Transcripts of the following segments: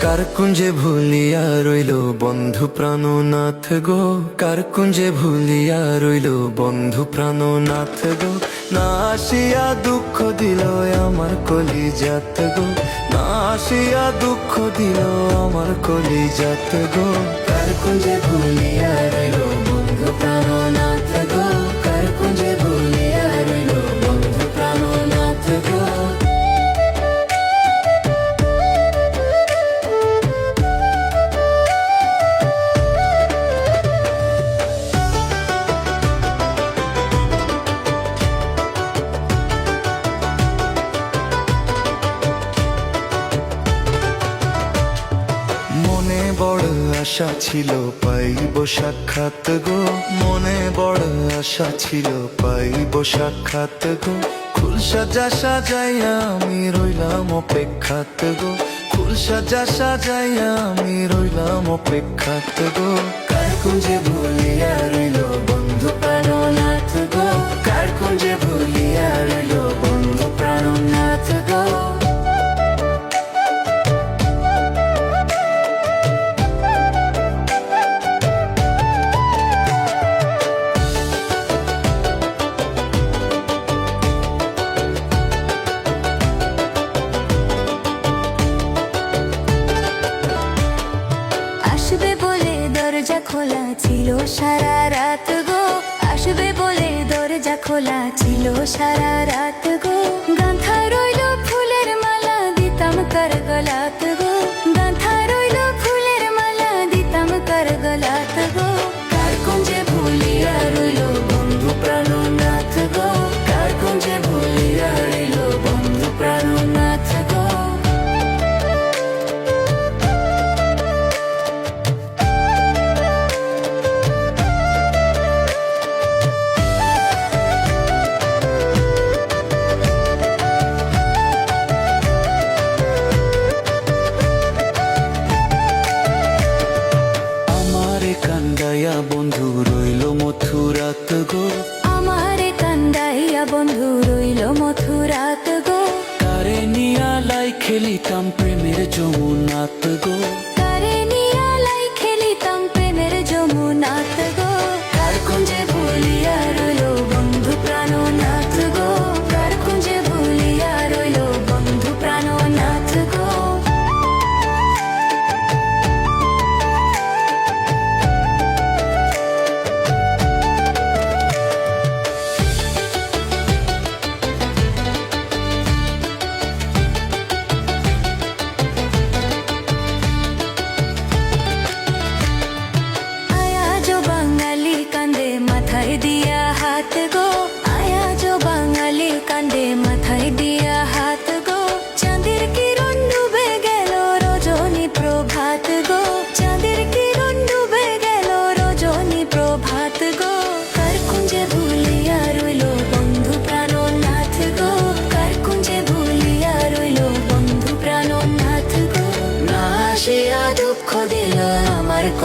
কার কুঞ্জে ভুলিয়া রইল বন্ধু প্রাণনাথ গো। কার কুঞ্জে ভুলিয়া রইল বন্ধু প্রাণনাথ গো। না আসিয়া দুঃখ দিল আমার কলি জাত গো। না আসিয়া দুঃখ দিল আমার কলি জাত গো। কার কুঞ্জে ভুলিয়া আশা ছিল পাইব সাক্ষাৎ গো। মনে বড় আশা ছিল পাইব সাক্ষাৎ গো। ফুল সাজা সাজাইয়া আমি রইলাম অপেক্ষাত গো। ফুল সাজা সাজাইয়া আমি রইলাম অপেক্ষাত গো। কার খুঁজে ভুলিয়া রইল খোলা ছিল সারা রাত গো। আসবে বলে দরজা খোলা ছিল সারা রাত গো। গাঁথা রইল ফুলের মালা, দিতাম কর গলাত গো। গাঁথা রইল ফুলের মালা, দিতাম কর গলাত গো। 예쁘고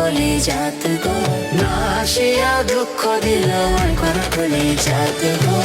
কলি জাত গো। না আসিয়া দুঃখ দিল আমার কলি জাত গো।